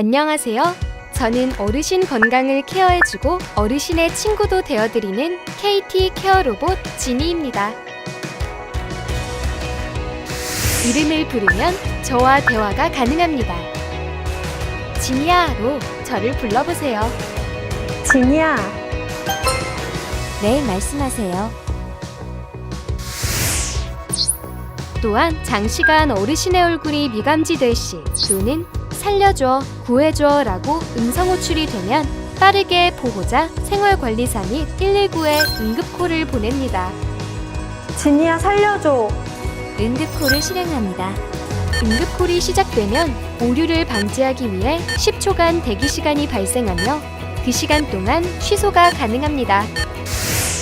안녕하세요. 저는 어르신 건강을 케어해주고 어르신의 친구도 되어드리는 KT 케어 로봇 지니입니다. 이름을 부르면 저와 대화가 가능합니다. 지니야로 저를 불러보세요. 지니야, 네, 말씀하세요. 또한 장시간 어르신의 얼굴이 미감지될 시 또는 살려줘, 구해줘 라고 음성 호출이 되면 빠르게 보호자, 생활관리사 및 119에 응급콜을 보냅니다. 지니야 살려줘. 응급콜을 실행합니다. 응급콜이 시작되면 오류를 방지하기 위해 10초간 대기 시간이 발생하며 그 시간 동안 취소가 가능합니다.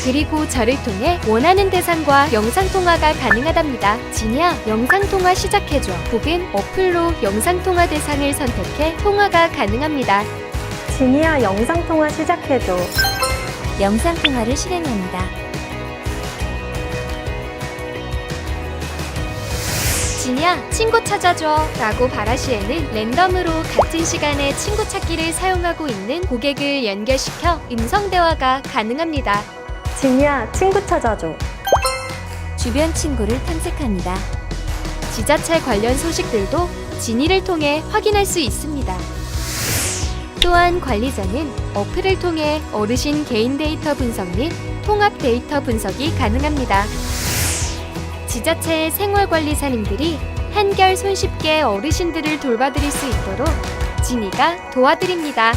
그리고 저를 통해 원하는 대상과 영상통화가 가능하답니다. 진이야, 영상통화 시작해줘. 혹은 어플로 영상통화 대상을 선택해 통화가 가능합니다. 지니야 영상 통화 시작해줘. 영상통화를 실행합니다. 진이야, 친구 찾아줘. 라고 바라 시에는 랜덤으로 같은 시간에 친구 찾기를 사용하고 있는 고객을 연결시켜 음성대화가 가능합니다. 지니야 친구 찾아줘. 주변 친구를 탐색합니다. 지자체 관련 소식들도 진이를 통해 확인할 수 있습니다. 또한 관리자는 어플을 통해 어르신 개인 데이터 분석 및 통합 데이터 분석이 가능합니다. 지자체의 생활관리사님들이 한결 손쉽게 어르신들을 돌봐드릴 수 있도록 진이가 도와드립니다.